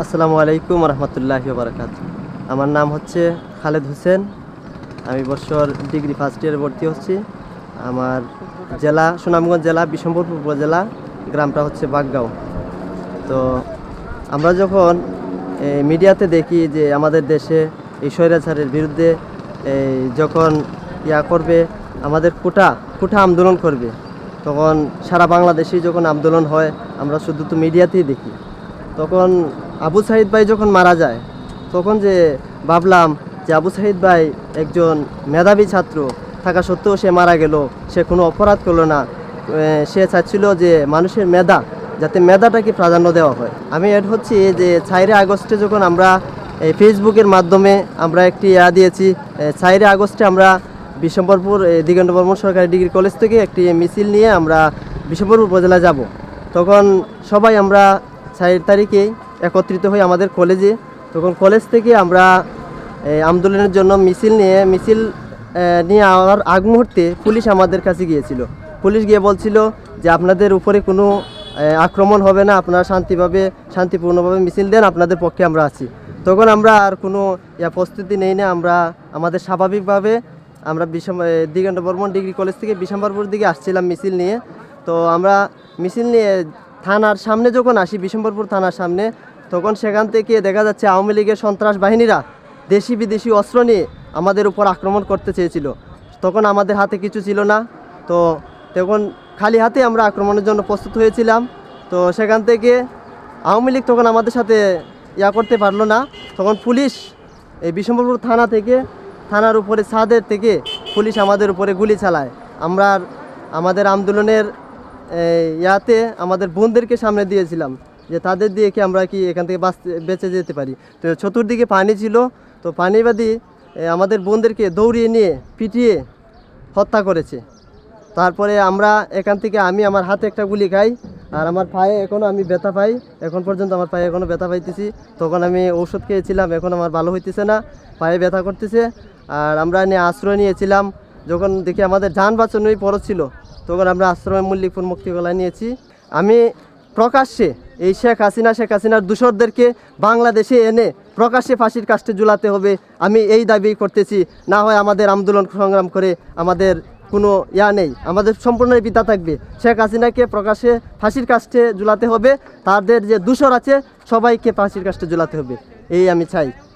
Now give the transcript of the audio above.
আসসালামু আলাইকুম রহমতুল্লাহ বারকাত আমার নাম হচ্ছে খালেদ হোসেন। আমি বছর ডিগ্রি ফার্স্ট ইয়ারে ভর্তি হচ্ছি। আমার জেলা, সুনামগঞ্জ জেলা বিশম্বরপুর উপজেলা, গ্রামটা হচ্ছে বাগগাঁও। তো আমরা যখন মিডিয়াতে দেখি যে আমাদের দেশে এই স্বৈরাচারের বিরুদ্ধে এই যখন ইয়া করবে, আমাদের কোটা কোটা আন্দোলন করবে, তখন সারা বাংলাদেশেই যখন আন্দোলন হয়, আমরা শুধু তো মিডিয়াতেই দেখি। তখন আবু সাহিদ ভাই যখন মারা যায় তখন যে ভাবলাম যে আবু সাহিদ ভাই একজন মেধাবী ছাত্র থাকা সত্ত্বেও সে মারা গেল সে কোনো অপরাধ করল না। সে চাচ্ছিল যে মানুষের মেধা যাতে মেধাটাকে প্রাধান্য দেওয়া হয়। আমি এড হচ্ছি যে চাইরে আগস্টে যখন আমরা এই ফেসবুকের মাধ্যমে আমরা একটি ইয়া দিয়েছি চাইরে আগস্টে আমরা বিশম্বরপুর এ, দিগন্ত বর্মন সরকারি ডিগ্রি কলেজ থেকে একটি মিছিল নিয়ে আমরা বিশম্বরপুর উপজেলা যাব। তখন সবাই আমরা চার তারিখে একত্রিত হই আমাদের কলেজে তখন কলেজ থেকে আমরা আন্দোলনের জন্য মিছিল নিয়ে মিছিল নিয়ে আওয়ার আগ মুহূর্তে পুলিশ আমাদের কাছে গিয়েছিল। পুলিশ গিয়ে বলছিল যে আপনাদের উপরে কোনো আক্রমণ হবে না, আপনারা শান্তিভাবে, শান্তিপূর্ণভাবে মিছিল দেন, আপনাদের পক্ষে আমরা আছি। তখন আমরা আর কোনো, ইয়া, প্রস্তুতি নেই না, আমরা, আমাদের স্বাভাবিকভাবে আমরা বিশম দিগন্ত বর্মন ডিগ্রি কলেজ থেকে বিশম্বরপুর দিকে আসছিলাম মিছিল নিয়ে। তো আমরা মিছিল নিয়ে থানার সামনে যখন আসি বিশম্বরপুর থানার সামনে তখন সেখান থেকে দেখা যাচ্ছে আওয়ামী লীগের সন্ত্রাস বাহিনীরা দেশি বিদেশি অস্ত্র নিয়ে আমাদের উপর আক্রমণ করতে চেয়েছিল। তখন আমাদের হাতে কিছু ছিল না। তো তখন খালি হাতে আমরা আক্রমণের জন্য প্রস্তুত হয়েছিলাম। তো সেখান থেকে আওয়ামী লীগ তখন আমাদের সাথে ইয়া করতে পারল না। তখন পুলিশ এই বিশম্বরপুর থানা থেকে, থানার উপরে ছাদের থেকে পুলিশ আমাদের উপরে গুলি চালায়। আমরা আমাদের আন্দোলনের ইয়াতে আমাদের বোনদেরকে সামনে দিয়েছিলাম। যে তাদের দিয়ে কি আমরা কি এখান থেকে বাঁচতে, বেঁচে যেতে পারি? তো চতুর্দিকে পানি ছিল, তো পানিবাদী আমাদের বোনদেরকে দৌড়িয়ে নিয়ে, পিটিয়ে হত্যা করেছে। তারপরে আমরা এখান থেকে আমি আমার হাতে একটা গুলি খাই, আর আমার পায়ে এখনও আমি ব্যথা পাই। এখন পর্যন্ত আমার পায়ে এখনও ব্যথা পাইতেছি। তখন আমি ঔষধ খেয়েছিলাম, এখন আমার ভালো হইতেছে না, পায়ে ব্যথা করতেছে। আর আমরা নিয়ে আশ্রয় নিয়েছিলাম। যখন দেখি আমাদের যান বাঁচানোই পরশ ছিল, তখন আমরা আশ্রয়, মল্লিকপুর মুক্তিগোলা নিয়েছি। আমি প্রকাশ্যে এই শেখ হাসিনা, শেখ হাসিনার দূষরদেরকে বাংলাদেশে এনে প্রকাশ্যে ফাঁসির কাস্টে জুলাতে হবে। আমি এই দাবি করতেছি, না হয় আমাদের আন্দোলন সংগ্রাম করে আমাদের কোনো ইয়া নেই, আমাদের সম্পূর্ণ পিতা থাকবে। শেখ হাসিনাকে প্রকাশ্যে ফাঁসির কাস্টে জুলাতে হবে, তাদের যে দূষর আছে, সবাইকে ফাঁসির কাস্টে জুলাতে হবে। এই আমি চাই।